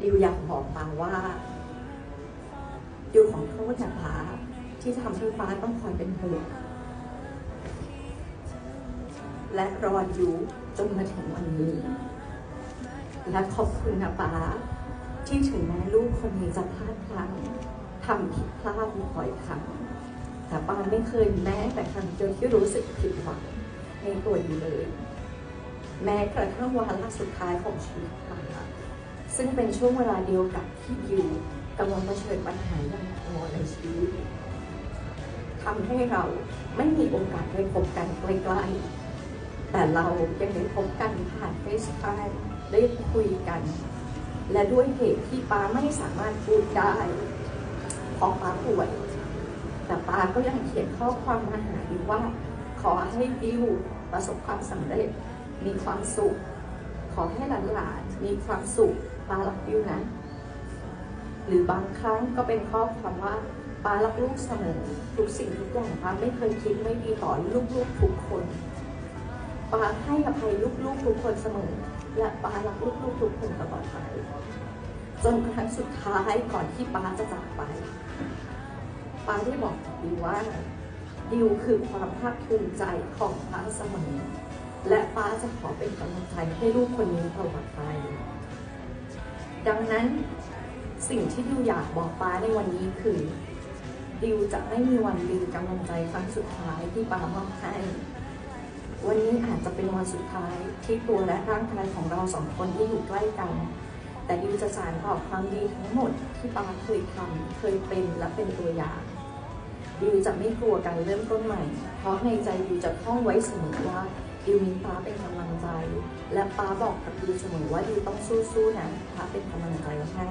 ดิวอยากบอกปาว่าดิวขอโทษนะป้าที่ทำให้ป้าต้องคอยเป็นห่วงและรออยู่จนมาถึงวันนี้และขอบคุณนะป้าที่ถึงแม้ลูกคนนี้จะพลาดพลั้งทำผิดพลาดบ่อยครั้งแต่ป้าไม่เคยแม้แต่ครั้งเดียวที่รู้สึกผิดหวังในตัวอยู่เลย แม้กระทั่งวาระสุดท้ายของชีวิตป้า ซึ่งเป็นช่วงเวลาเดียวกับที่ดิวกำลังเผชิญปัญหาอย่างหนักหน่วงในชีวิตทำให้เราไม่มีโอกาสได้พบกันใกล้ๆ แต่เรายังได้พบกันผ่านเฟซไทม์ได้คุยกัน และด้วยเหตุที่ป้าไม่สามารถพูดได้เพราะป้าป่วย แต่ป้าก็ยังเขียนข้อความมาหาดิวว่า ขอให้ดิวประสบความสำเร็จมีความสุข ขอให้หลานๆมีความสุขปารักดิวนะ หรือบางครั้งก็เป็นข้อความว่าปารักลูกเสมอทุกสิ่งทุกอย่างปาไม่เคยคิดไม่ดีต่อลูกๆทุกคนปาให้อภัยลูกๆทุกคนเสมอ และปารักลูกๆทุกคนตลอดไปจนกระทั่งสุดท้ายก่อนที่ปาจะจากไปปาได้บอกดิวว่าดิวคือความภาคภูมิใจของปาเสมอ และป้าจะขอเป็นกำลังใจให้ลูกคนนี้ตลอดไป ดังนั้นสิ่งที่ดิวอยากบอกป้าในวันนี้คือดิวจะไม่มีวันลืมกำลังใจครั้งสุดท้ายที่ป้ามอบให้ วันนี้อาจจะเป็นวันสุดท้ายที่ตัวและร่างกายของเราสองคนที่อยู่ใกล้กัน แต่ดิวจะสานต่อความดีทั้งหมดที่ป้าเคยทำเคยเป็นและเป็นตัวอย่างดิวจะไม่กลัวการเริ่มต้นใหม่ เพราะในใจดิวจะท่องไว้เสมอว่า ดิวมีป้าเป็นกำลังใจ และป้าบอกกับดิวเสมอว่าดิวต้องสู้ๆนะป้าเป็นกำลังใจให้